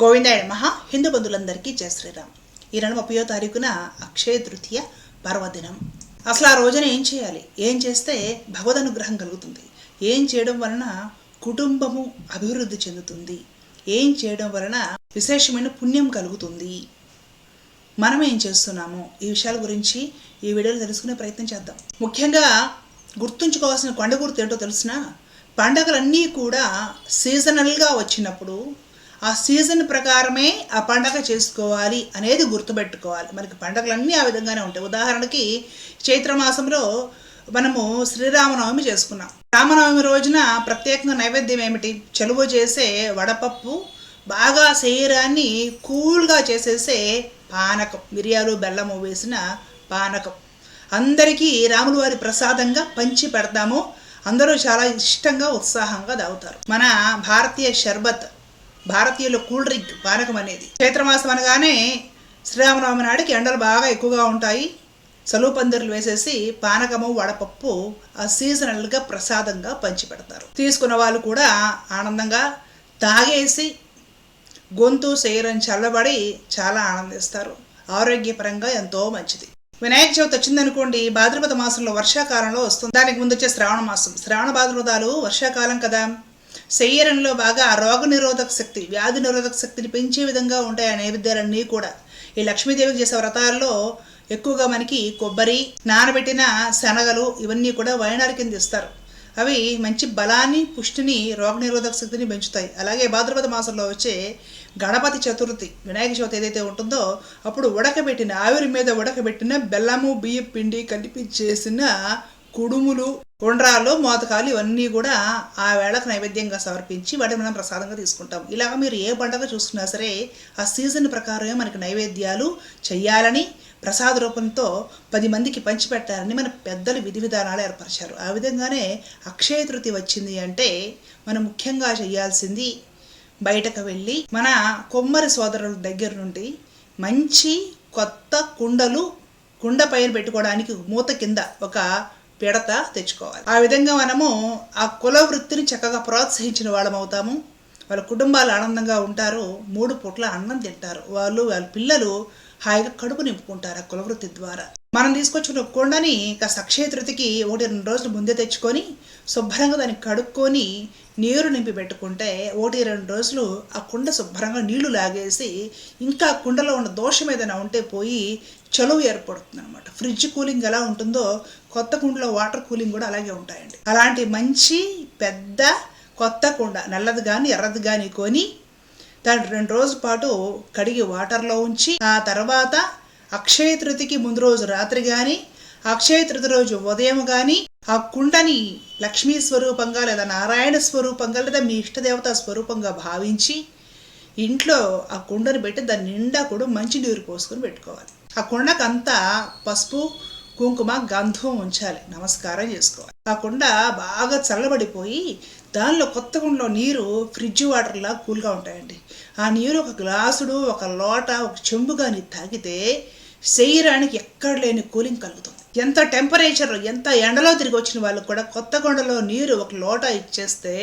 గోవిందాయ మహా హిందూ బంధువులందరికీ జయ శ్రీరామ్. ఈ నెల ముప్పయో తారీఖున అక్షయ తృతీయ పర్వదినం. అసలు ఆ రోజున ఏం చేయాలి? ఏం చేస్తే భగవద్ అనుగ్రహం కలుగుతుంది? ఏం చేయడం వలన కుటుంబము అభివృద్ధి చెందుతుంది? ఏం చేయడం వలన విశేషమైన పుణ్యం కలుగుతుంది? మనం ఏం చేస్తున్నాము? ఈ విషయాల గురించి ఈ వీడియోలో తెలుసుకునే ప్రయత్నం చేద్దాం. ముఖ్యంగా గుర్తుంచుకోవాల్సిన కొండ గుర్తు ఏంటో తెలిసిన పండగలన్నీ కూడా సీజనల్గా వచ్చినప్పుడు ఆ సీజన్ ప్రకారమే ఆ పండగ చేసుకోవాలి అనేది గుర్తుపెట్టుకోవాలి. మనకి పండగలన్నీ ఆ విధంగానే ఉంటాయి. ఉదాహరణకి చైత్రమాసంలో మనము శ్రీరామనవమి చేసుకున్నాం. రామనవమి రోజున ప్రత్యేకంగా నైవేద్యం ఏమిటి? చలువ చేసే వడపప్పు బాగా శరీరాన్ని కూల్గా చేసేసే పానకం మిరియాలు బెల్లము వేసిన పానకం. అందరికీ రాములు వారి ప్రసాదంగా పంచి పెడతాము. అందరూ చాలా ఇష్టంగా ఉత్సాహంగా తాగుతారు. మన భారతీయ షర్బత్ భారతీయుల కూల్ డ్రింక్ పానకం అనేది. చైత్రమాసం అనగానే శ్రీరామనవమి నాడికి ఎండలు బాగా ఎక్కువగా ఉంటాయి. సలువు పందిర్లు వేసేసి పానకము వడపప్పు ఆ సీజనల్గా ప్రసాదంగా పంచిపెడతారు. తీసుకున్న వాళ్ళు కూడా ఆనందంగా తాగేసి గొంతు శరీరం చల్లబడి చాలా ఆనందిస్తారు. ఆరోగ్యపరంగా ఎంతో మంచిది. వినాయక చవితి వచ్చిందనుకోండి భాద్రపద మాసంలో వర్షాకాలంలో వస్తుంది. దానికి ముందు వచ్చే శ్రావణ మాసం. శ్రావణ భాద్రపదాలు వర్షాకాలం కదా. శరీరంలో బాగా రోగ నిరోధక శక్తి వ్యాధి నిరోధక శక్తిని పెంచే విధంగా ఉంటాయి ఆ నైవేద్యాలన్నీ కూడా. ఈ లక్ష్మీదేవికి చేసే వ్రతాల్లో ఎక్కువగా మనకి కొబ్బరి నానబెట్టిన శనగలు ఇవన్నీ కూడా వైనారి కింద ఇస్తారు. అవి మంచి బలాన్ని పుష్టిని రోగనిరోధక శక్తిని పెంచుతాయి. అలాగే భాద్రపద మాసంలో వచ్చే గణపతి చతుర్థి వినాయక చవితి ఏదైతే ఉంటుందో అప్పుడు ఉడకబెట్టిన ఆవిరి మీద ఉడకబెట్టిన బెల్లము బియ్య పిండి కలిపి చేసిన కుడుములు ఉండ్రాలు మోతకాలు ఇవన్నీ కూడా ఆ వేళకు నైవేద్యంగా సమర్పించి వాటిని మనం ప్రసాదంగా తీసుకుంటాం. ఇలా మీరు ఏ పండగ చూసుకున్నా సరే ఆ సీజన్ ప్రకారమే మనకి నైవేద్యాలు చెయ్యాలని ప్రసాద రూపంతో పది మందికి పంచిపెట్టాలని మన పెద్దలు విధి విధానాలు ఏర్పరిచారు. ఆ విధంగానే అక్షయ తృతి వచ్చింది అంటే మనం ముఖ్యంగా చేయాల్సింది బయటకు వెళ్ళి మన కొమ్మరి సోదరుల దగ్గర నుండి మంచి కొత్త కుండలు కుండ పైన పెట్టుకోవడానికి మూత కింద ఒక పిడత తెచ్చుకోవాలి. ఆ విధంగా మనము ఆ కుల వృత్తిని చక్కగా ప్రోత్సహించిన వాళ్ళం అవుతాము. వాళ్ళ కుటుంబాలు ఆనందంగా ఉంటారు. మూడు పూట్ల అన్నం తింటారు. వాళ్ళు వాళ్ళ పిల్లలు హాయిగా కడుపు నింపుకుంటారు ఆ కులవృత్తి ద్వారా. మనం తీసుకొచ్చిన కొండని కాస్త అక్షయ తృతికి ఒకటి రెండు రోజులు ముందే తెచ్చుకొని శుభ్రంగా దాన్ని కడుక్కొని నీరు నింపి పెట్టుకుంటే ఒకటి రెండు రోజులు ఆ కుండ శుభ్రంగా నీళ్ళు లాగేసి ఇంకా ఆ కుండలో ఉన్న దోషం ఏదైనా ఉంటే పోయి చలువ ఏర్పడుతుంది అనమాట ఫ్రిడ్జ్ కూలింగ్ ఎలా ఉంటుందో కొత్త కుండలో వాటర్ కూలింగ్ కూడా అలాగే ఉంటాయండి. అలాంటి మంచి పెద్ద కొత్త కుండ నల్లది కానీ ఎర్రది కానీ కొని దాన్ని రెండు రోజుల పాటు కడిగి వాటర్లో ఉంచి ఆ తర్వాత అక్షయ తృతికి ముందు రోజు రాత్రి కానీ అక్షయ తృతి రోజు ఉదయం కానీ ఆ కుండని లక్ష్మీ స్వరూపంగా లేదా నారాయణ స్వరూపంగా లేదా మీ ఇష్టదేవత స్వరూపంగా భావించి ఇంట్లో ఆ కుండను పెట్టి దాని నిండా కూడా మంచి నీరు పోసుకొని పెట్టుకోవాలి. ఆ కుండకంతా పసుపు కుంకుమ గంధం ఉంచాలి. నమస్కారం చేసుకోవాలి. ఆ కుండ బాగా చల్లబడిపోయి దానిలో కొత్త కుండలో నీరు ఫ్రిడ్జ్ వాటర్లా కూల్గా ఉంటాయండి. ఆ నీరు ఒక గ్లాసుడు ఒక లోట ఒక చెంబు కానీ తాగితే శరీరానికి ఎక్కడ లేని కూలింగ్ కలుగుతుంది. ఎంత టెంపరేచర్ ఎంత ఎండలో తిరిగి వచ్చిన వాళ్ళకు కూడా కొత్త కొండలో నీరు ఒక లోట ఇచ్చేస్తే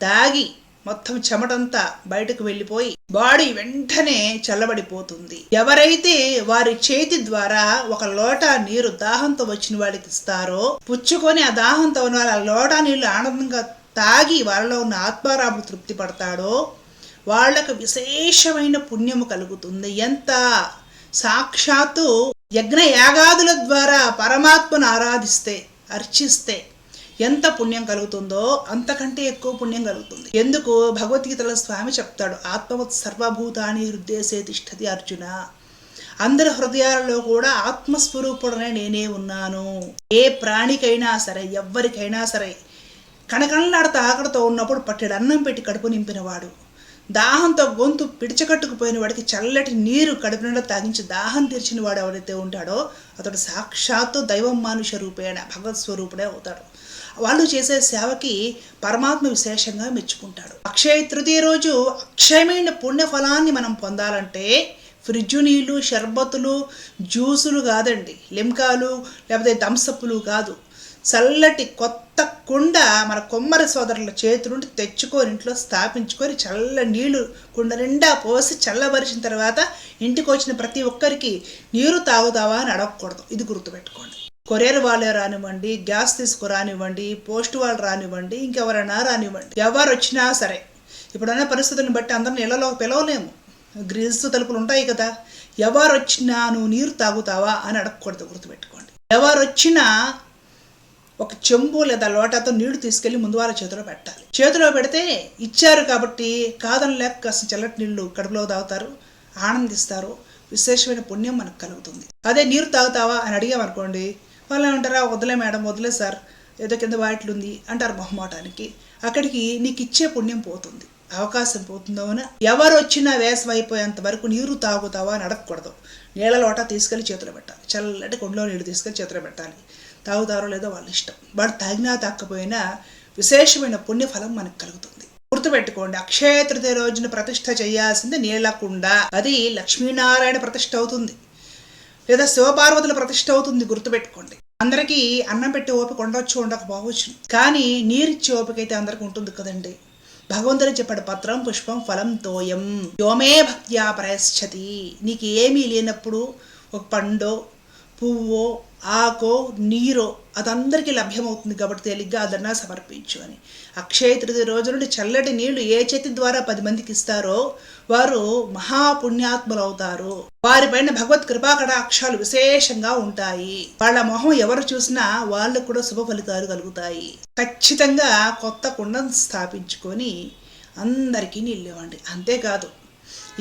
తాగి మొత్తం చెమటంతా బయటకు వెళ్ళిపోయి బాడీ వెంటనే చల్లబడిపోతుంది. ఎవరైతే వారి చేతి ద్వారా ఒక లోటా నీరు దాహంతో వచ్చిన వాడికి ఇస్తారో పుచ్చుకొని ఆ దాహంతో ఉన్న వాళ్ళ ఆ లోటా నీళ్ళు ఆనందంగా తాగి వాళ్ళలో ఉన్న ఆత్మారాముడు తృప్తి పడతాడో వాళ్ళకు విశేషమైన పుణ్యము కలుగుతుంది. ఎంత సాక్షాత్తు యజ్ఞ యాగాదుల ద్వారా పరమాత్మను ఆరాధిస్తే అర్చిస్తే ఎంత పుణ్యం కలుగుతుందో అంతకంటే ఎక్కువ పుణ్యం కలుగుతుంది. ఎందుకు? భగవద్గీతలో స్వామి చెప్తాడు ఆత్మవత్ సర్వభూతాన్ని హృదయసే తిష్టది అర్జున. అందరి హృదయాలలో కూడా ఆత్మస్వరూపుడనే నేనే ఉన్నాను. ఏ ప్రాణికైనా సరే ఎవ్వరికైనా సరే కనకనలాడత ఆకలితో ఉన్నప్పుడు పట్టెడు అన్నం పెట్టి కడుపు నింపినవాడు. దాహంతో గొంతు పిడిచకట్టుకుపోయిన వాడికి చల్లటి నీరు కడుపు నిండా తాగించి దాహం తీర్చిన వాడు ఎవరైతే ఉంటాడో అతడు సాక్షాత్తు దైవం మానుష రూపేణ భగవత్ స్వరూపుడే అవుతాడు. వాళ్ళు చేసే సేవకి పరమాత్మ విశేషంగా మెచ్చుకుంటాడు. అక్షయ తృతీయ రోజు అక్షయమైన పుణ్యఫలాన్ని మనం పొందాలంటే ఫ్రిడ్జు నీళ్ళు షర్బతులు జ్యూసులు కాదండి లిమ్కాలు లేకపోతే థమ్సప్లు కాదు. చల్లటి కొత్త కుండ మన కొమ్మరి సోదరుల చేతి నుండి తెచ్చుకొని ఇంట్లో స్థాపించుకొని చల్ల నీళ్ళు కుండ నిండా పోసి చల్లబరిచిన తర్వాత ఇంటికి వచ్చిన ప్రతి ఒక్కరికి నీరు తాగుతావా అని అడగకూడదు. ఇది గుర్తుపెట్టుకోండి. కొరియర్ వాళ్ళే రానివ్వండి గ్యాస్ తీసుకురానివ్వండి పోస్ట్ వాళ్ళు రానివ్వండి ఇంకెవరైనా రానివ్వండి. ఎవరు వచ్చినా సరే ఇప్పుడున్న పరిస్థితులను బట్టి అందరిని ఇళ్ళలో పిలవలేము. గ్రీస్ తలుపులు ఉంటాయి కదా. ఎవరు వచ్చినా నువ్వు నీరు తాగుతావా అని అడగకూడదు. గుర్తుపెట్టుకోండి. ఎవరు వచ్చినా ఒక చెంబు లేదా లోటాతో నీళ్ళు తీసుకెళ్ళి ముందు వాళ్ళ చేతిలో పెట్టాలి. చేతిలో పెడితే ఇచ్చారు కాబట్టి కాదని లేక కాస్త చల్లటి నీళ్ళు కడుపులో తాగుతారు ఆనందిస్తారు. విశేషమైన పుణ్యం మనకు కలుగుతుంది. అదే నీరు తాగుతావా అని అడిగామనుకోండి వాళ్ళు ఏమంటారా వదిలే మేడం వదిలే సార్ ఏదో కింద వాటిలు ఉంది అంటారు మొహమాటానికి. అక్కడికి నీకు ఇచ్చే పుణ్యం పోతుంది అవకాశం పోతుందో అని. ఎవరు వచ్చినా వేసం అయిపోయేంత వరకు నీరు తాగుతావా అని అడగకూడదు. నీళ్ళ లోట తీసుకెళ్ళి చేతిలో పెట్టాలి. చల్లటి కొండలో నీళ్ళు తీసుకెళ్ళి చేతిలో పెట్టాలి. తాగుతారో లేదో వాళ్ళ ఇష్టం. వాడు తాగినా తాకపోయినా విశేషమైన పుణ్యఫలం మనకు కలుగుతుంది. గుర్తుపెట్టుకోండి అక్షయ తృతీయ రోజున ప్రతిష్ట చేయాల్సింది నీళ్ళకుండా అది లక్ష్మీనారాయణ ప్రతిష్ట అవుతుంది. లేదా శివపార్వతుల ప్రతిష్ట అవుతుంది గుర్తుపెట్టుకోండి. అందరికీ అన్నం పెట్టి ఓపిక ఉండొచ్చు ఉండకపోవచ్చు. కానీ నీరిచ్చే ఓపిక అయితే అందరికి ఉంటుంది కదండి. భగవంతుడు చెప్పాడు పత్రం పుష్పం ఫలం తోయం. యోమే భక్త్యా ప్రయశ్చతి. నీకు ఏమీ లేనప్పుడు ఒక పండో పువ్వో ఆకో నీరో అదందరికీ లభ్యమవుతుంది కాబట్టి తేలిగ్గా అదన్నా సమర్పించు అని. అక్షయ తృతీయ రోజు నుండి చల్లటి నీళ్ళు ఏ చేతి ద్వారా పది మందికి ఇస్తారో వారు మహాపుణ్యాత్ములు అవుతారు వారిపైన భగవత్ కృపా కటాక్షాలు విశేషంగా ఉంటాయి. వాళ్ళ మొహం ఎవరు చూసినా వాళ్ళకు కూడా శుభ ఫలితాలు కలుగుతాయి. ఖచ్చితంగా కొత్త కుండను స్థాపించుకొని అందరికీ నీళ్ళు ఇవ్వండి. అంతేకాదు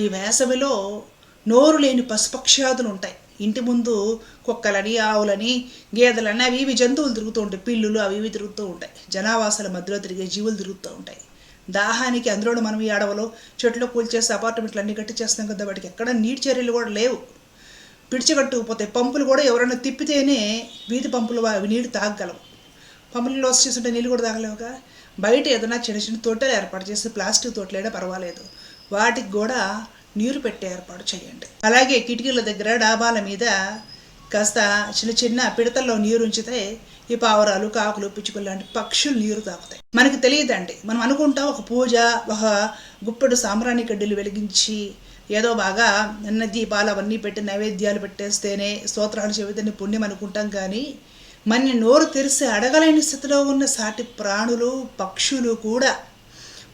ఈ వేసవిలో నోరు లేని పశుపక్ష్యాదులు ఉంటాయి. ఇంటి ముందు కుక్కలని ఆవులని గేదెలని అవి ఇవి జంతువులు తిరుగుతూ ఉంటాయి. పిల్లులు అవి ఇవి తిరుగుతూ ఉంటాయి. జనావాసాల మధ్యలో తిరిగే జీవులు తిరుగుతూ ఉంటాయి. దాహానికి అందులో మనం ఈ అడవలో చెట్లు కూల్చేసి అపార్ట్మెంట్లు అన్ని కట్టి చేస్తాం కదా వాటికి ఎక్కడ నీటి చర్యలు కూడా లేవు. పిడిచికట్టుకుపోతాయి పంపులు కూడా ఎవరైనా తిప్పితేనే వీధి పంపులు అవి నీళ్ళు తాగగలవు. పంపులు లోస్ చేస్తుంటే నీళ్ళు కూడా తాగలేవుగా? బయట ఏదైనా చిన్న చిన్న తోటలు ఏర్పాటు చేసి ప్లాస్టిక్ తోటలైనా పర్వాలేదు. వాటికి కూడా నీరు పెట్టే ఏర్పాటు చేయండి. అలాగే కిటికీల దగ్గర డాబాల మీద కాస్త చిన్న చిన్న పిడతల్లో నీరు ఉంచితే ఈ పావురాలు కాకులు పిచ్చుకలు లాంటి పక్షులు నీరు తాగుతాయి మనకి తెలియదండి. మనం అనుకుంటాం ఒక పూజ ఒక గుప్పెడు సాంబ్రాణి కడ్డీలు వెలిగించి ఏదో బాగా నిన్న దీపాలు అవన్నీ పెట్టి నైవేద్యాలు పెట్టేస్తేనే స్తోత్రాలు చెబితేనే పుణ్యం అనుకుంటాం కానీ మన నోరు తెరిసి అడగలేని స్థితిలో ఉన్న సాటి ప్రాణులు పక్షులు కూడా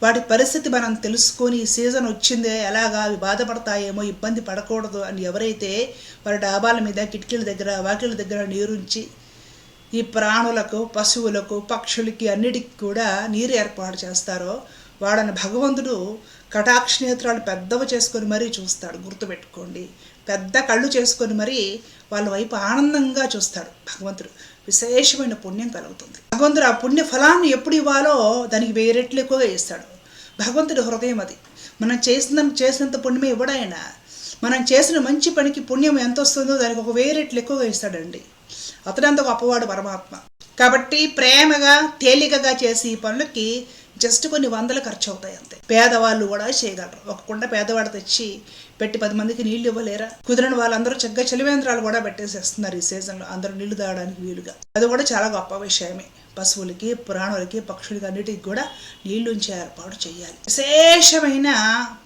వాటి పరిస్థితి మనం తెలుసుకొని సీజన్ వచ్చిందే ఎలాగా అవి బాధపడతాయేమో ఇబ్బంది పడకూడదు అని ఎవరైతే వారి డాబాల మీద కిటికీల దగ్గర వాకిల దగ్గర నీరుంచి ఈ ప్రాణులకు పశువులకు పక్షులకి అన్నిటికి కూడా నీరు ఏర్పాటు చేస్తారో వాడని భగవంతుడు కటాక్ష నేత్రాలు పెద్దవి చేసుకొని మరీ చూస్తాడు గుర్తుపెట్టుకోండి. పెద్ద కళ్ళు చేసుకొని మరీ వాళ్ళ వైపు ఆనందంగా చూస్తాడు భగవంతుడు. విశేషమైన పుణ్యం కలుగుతుంది. భగవంతుడు ఆ పుణ్య ఫలాన్ని ఎప్పుడు ఇవ్వాలో దానికి వెయ్యి రెట్లు ఎక్కువగా ఇస్తాడు. భగవంతుడి హృదయం అది. మనం చేసిన చేసినంత పుణ్యమే ఇవ్వడాయన మనం చేసిన మంచి పనికి పుణ్యం ఎంత వస్తుందో దానికి ఒక వెయ్యి రెట్లు ఎక్కువగా ఇస్తాడండి. అతడంత గొప్పవాడు పరమాత్మ. కాబట్టి ప్రేమగా తేలికగా చేసి ఈ పనులకి జస్ట్ కొన్ని వందలు ఖర్చు అవుతాయి అంతే. పేదవాళ్ళు కూడా చేయగలరు. ఒక కుండ పేదవాడు తెచ్చి పెట్టి పది మందికి నీళ్ళు ఇవ్వలేరా? కుదిరిన వాళ్ళందరూ చక్కగా చలివేంద్రాలు కూడా పెట్టేసేస్తున్నారు ఈ సీజన్లో. అందరూ నీళ్ళు తాగడానికి వీలుగా. అది కూడా చాలా గొప్ప విషయమే. పశువులకి ప్రాణులకి పక్షులకి అన్నిటికి కూడా నీళ్ళుంచే ఏర్పాటు చేయాలి. విశేషమైన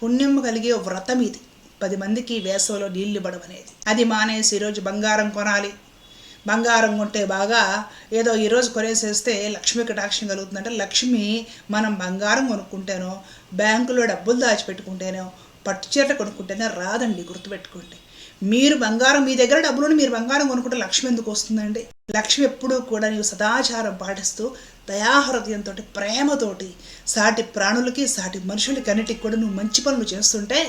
పుణ్యం కలిగే వ్రతం ఇది. పది మందికి వేసవిలో నీళ్ళు ఇవ్వడం అనేది. అది మానేసి ఈరోజు బంగారం కొనాలి. బంగారం కొంటే బాగా ఏదో ఈరోజు కొనేసేస్తే లక్ష్మి కటాక్షం కలుగుతుందంటే లక్ష్మి మనం బంగారం కొనుక్కుంటేనో బ్యాంకులో డబ్బులు దాచిపెట్టుకుంటేనో పట్టు చీర కొనుక్కుంటేనే రాదండి గుర్తుపెట్టుకోండి. మీరు బంగారం మీ దగ్గర డబ్బులు మీరు బంగారం కొనుక్కుంటే లక్ష్మి ఎందుకు వస్తుందండి? లక్ష్మి ఎప్పుడూ కూడా నీవు సదాచారం పాటిస్తూ దయాహృదయంతో ప్రేమతోటి సాటి ప్రాణులకి సాటి మనుషులకి అన్నిటికి కూడా నువ్వు మంచి పనులు చేస్తుంటే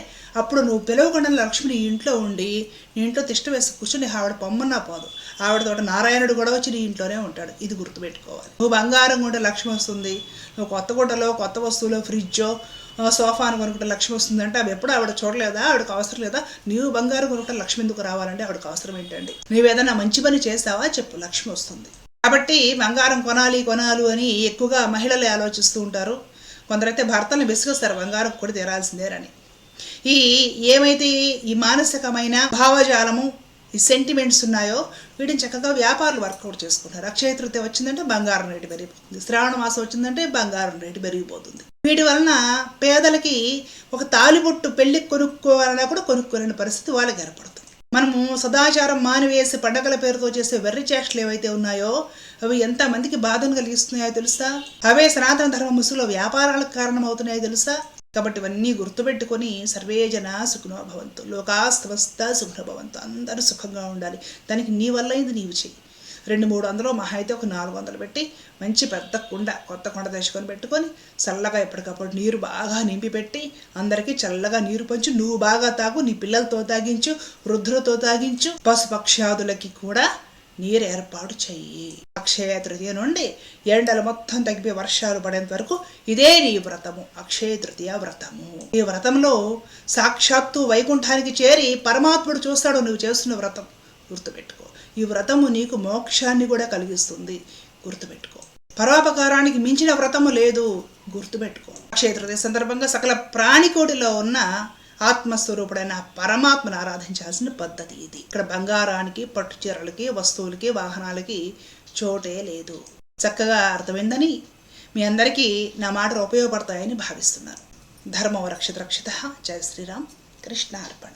అప్పుడు నువ్వు పిలవకుండా లక్ష్మి ఇంట్లో ఉండి నీ ఇంట్లో తిష్ట వేసి కూర్చుని ఆవిడ పొమ్మన్నా పోదు. ఆవిడతోట నారాయణుడు కూడా వచ్చి నీ ఇంట్లోనే ఉంటాడు. ఇది గుర్తుపెట్టుకోవాలి. నువ్వు బంగారం కొంటే లక్ష్మి వస్తుంది. నువ్వు కొత్త గుడ్డలో కొత్త వస్తువులో ఫ్రిడ్జో సోఫాను కొనుక్కుంటే లక్ష్మి వస్తుందంటే అవి ఎప్పుడు ఆవిడ చూడలేదా? ఆవిడకి అవసరం లేదా? నీవు బంగారం కొనుక్కుంటే లక్ష్మి ఎందుకు రావాలంటే ఆవిడకి అవసరం ఏంటండి? నువ్వు మంచి పని చేసావా? చెప్పు. లక్ష్మి వస్తుంది. కాబట్టి బంగారం కొనాలి కొనాలి అని ఎక్కువగా మహిళలే ఆలోచిస్తూ ఉంటారు. కొందరైతే భర్తలను విసుగొస్తారు బంగారం కొడి తీరాల్సిందేనని ఈ ఏమైతే ఈ మానసికమైన భావజాలము ఈ సెంటిమెంట్స్ ఉన్నాయో వీటిని చక్కగా వ్యాపారులు వర్కౌట్ చేసుకుంటారు. అక్షయ తృతీయ వచ్చిందంటే బంగారం రేటు పెరిగిపోతుంది. శ్రావణ మాసం వచ్చిందంటే బంగారం రేటు పెరిగిపోతుంది. వీటి వలన పేదలకి ఒక తాలిబొట్టు పెళ్ళి కొనుక్కోవాలన్నా కూడా కొనుక్కోలేని పరిస్థితి వాళ్ళకి ఏర్పడుతుంది. మనము సదాచారం మానివేసి పండగల పేరుతో చేసే వెర్రి చేష్టలు ఏవైతే ఉన్నాయో అవి ఎంత మందికి బాధను కలిగిస్తున్నాయో తెలుసా? అవే సనాతన ధర్మ ముసుగులో వ్యాపారాలకు కారణమవుతున్నాయో తెలుసా? కాబట్టి ఇవన్నీ గుర్తుపెట్టుకొని సర్వేజన సుఖనో భవంతు. లోకాస్తవస్థ సుఖనభవంతు అందరూ సుఖంగా ఉండాలి. దానికి నీ వల్ల ఇది నీవు చెయ్యి. రెండు మూడు వందలు మహా అయితే ఒక నాలుగు వందలు పెట్టి మంచి పెద్ద కుండ కొత్త కుండ తెచ్చుకొని పెట్టుకొని చల్లగా ఎప్పటికప్పుడు నీరు బాగా నింపి పెట్టి అందరికీ చల్లగా నీరు పంచు నువ్వు బాగా తాగు నీ పిల్లలతో తాగించు వృద్ధులతో తాగించు పశుపక్ష్యాదులకి కూడా నీరు ఏర్పాటు చెయ్యి. అక్షయ తృతీయ నుండి ఎండలు మొత్తం తగ్గిపోయి వర్షాలు పడేంత వరకు ఇదే నీ వ్రతము అక్షయ తృతీయ వ్రతము. ఈ వ్రతంలో సాక్షాత్తు వైకుంఠానికి చేరి పరమాత్ముడు చూస్తాడు నువ్వు చేస్తున్న వ్రతం గుర్తుపెట్టుకో. ఈ వ్రతము నీకు మోక్షాన్ని కూడా కలిగిస్తుంది. గుర్తుపెట్టుకో. పరోపకారానికి మించిన వ్రతము లేదు. గుర్తుపెట్టుకో. క్షేత్రదే సందర్భంగా సకల ప్రాణికోటిలో ఉన్న ఆత్మస్వరూపుడైన పరమాత్మను ఆరాధించాల్సిన పద్ధతి ఇది. ఇక్కడ బంగారానికి పట్టు చీరలకి వస్తువులకి వాహనాలకి చోటే లేదు. చక్కగా అర్థమైందని? మీ అందరికీ నా మాటలు ఉపయోగపడతాయని భావిస్తున్నాను. ధర్మం రక్షిత రక్షిత జయ శ్రీరామ్. కృష్ణ అర్పణ